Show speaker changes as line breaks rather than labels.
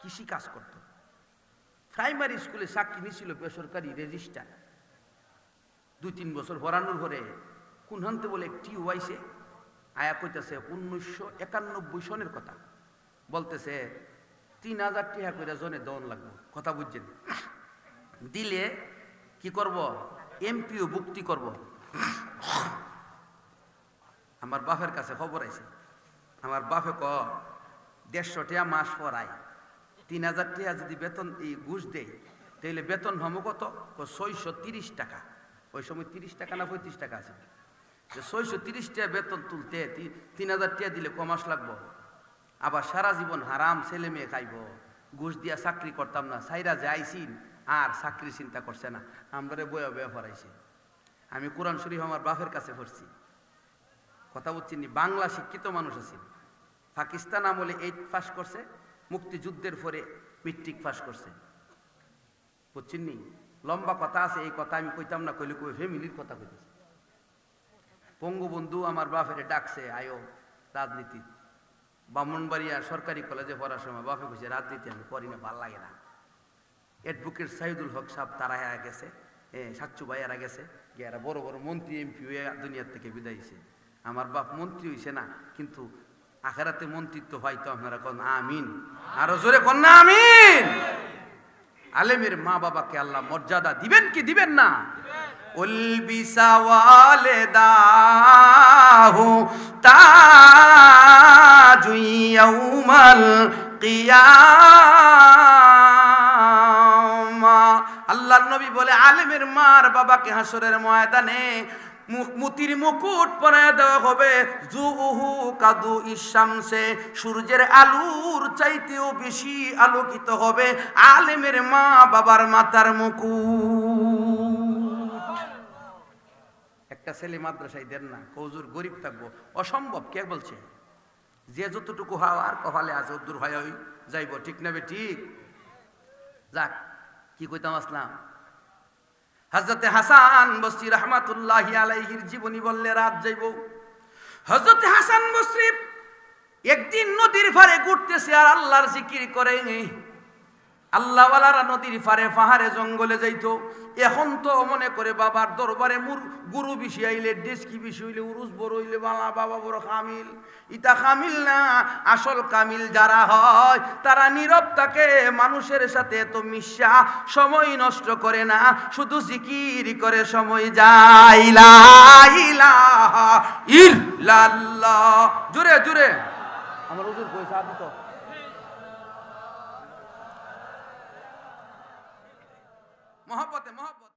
কৃষি কাজ করত। প্রাইমারি স্কুলে চাকরি নিছিল বেসরকারি রেজিস্টার। দুই, তিন বছর পড়ানোর পরে কুনহান্তে বলে একটি ওয়াইসে আয়া কইতেছে, উনিশশো একানব্বই সনের কথা। বলতেছে, তিন হাজার টাকা করে জনে দন লাগবে। কথা বুঝছেন? দিলে কি করব? এমপিও ভুক্তি করব। আমার বাপের কাছে খবর আছে আমার বাপে ক, দেড়শো টিয়া মাস পড়ায়। তিন হাজার টাকা যদি বেতন ঘুষ দেয়, তাহলে বেতন হমো কত? ছয়শো তিরিশ টাকা। ওই সময় তিরিশ টাকা না পঁয়ত্রিশ টাকা আছে? যে ছয়শো তিরিশ টাকা বেতন তুলতে তিন হাজার টাকা দিলে ক মাস লাগবো। আবার সারা জীবন হারাম ছেলে মেয়ে খাইব। ঘুষ দিয়া চাকরি করতাম না সাইরা যাইছিন, আর চাকরি চিন্তা করছে না। আমরা বয়া বয়া পড়াইছে। আমি কোরআন শরীফ আমার বাপের কাছে পড়ছি। কথা বলছিনি বাংলা শিক্ষিত মানুষ আছি। পাকিস্তান আমলে এইট পাস করছে। মুক্তিযুদ্ধের পরে মেট্রিক পাস করছে। বুঝছেননি লম্বা কথা আছে, এই কথা আমি কইতাম না, কইলে কই ফ্যামিলির কথা কইতেছে। বঙ্গবন্ধু আমার বাপেরে ডাকছে, আয়ো রাজনীতি। ব্রাহ্মণবাড়িয়া সরকারি কলেজে পড়ার সময় বাপে কইছে, রাজনীতি আমি করি না, ভালো লাগে না। অ্যাডভোকেট সাইদুল হক সাহেব তারা হেরা গেছে, এ, সাচ্চু ভাইয়ারা গেছে গিয়ারা বড় বড় মন্ত্রী, এমপি হয়ে দুনিয়ার থেকে বিদায় হয়েছে আমার বাপ মন্ত্রী হইছে না, কিন্তু আখেরাতে মন্ত্রিত্ব হয়তো আপনারা কন, আমিন। আরও জোরে কন না, আমিন। আলেমের মা বাবাকে আল্লাহ মর্যাদা দিবেন কি দিবেন না? আল্লাহর নবী বলে, আলেমের মার বাবাকে হাসরের ময়দানে মুতির মুকুট পরায় দেওয়া হবে। জুহু কাদু ইসামসে সূর্যের আলুর চাইতেও বেশি আলোকিত হবে আলেমের মা বাবার মাথার মুকুট। একটা ছেলে মাদ্রাসায় দেন না, কৌজুর গরিব থাকব। অসম্ভব, কে বলছে? যে যতটুকু হওয়ার কপালে আছে দূর হয় যাইব। ঠিক নেবে ঠিক? যাক, কি কইতাম আসলাম? হজরতে হাসান বসরি রহমাতুল্লাহ আলাইহির জীবনী বললে রাত যাইব। হজরতে হাসান বসরি একদিন নদীর ভারে ঘুরতেছে আর আল্লাহর জিকির করে। আল্লাহওয়ালারা নদীর ফারে পাহাড়ে জঙ্গলে যাইত। এখন তো মনে করে বাবার দরবারে মুর গুরু বেশি আইলে ডেস্কি বেশি হইলে উরুস বড় হইলে বালা বাবা বড় কামিল ইতা কামিল না, আসল কামিল যারা হয়, তারা নীরব থাকে, মানুষের সাথে এত মিশা, সময় নষ্ট করে না, শুধু জিকির করে সময় যায়। জুড়ে জুড়ে আমার হুজুর পয়সা দিত محبط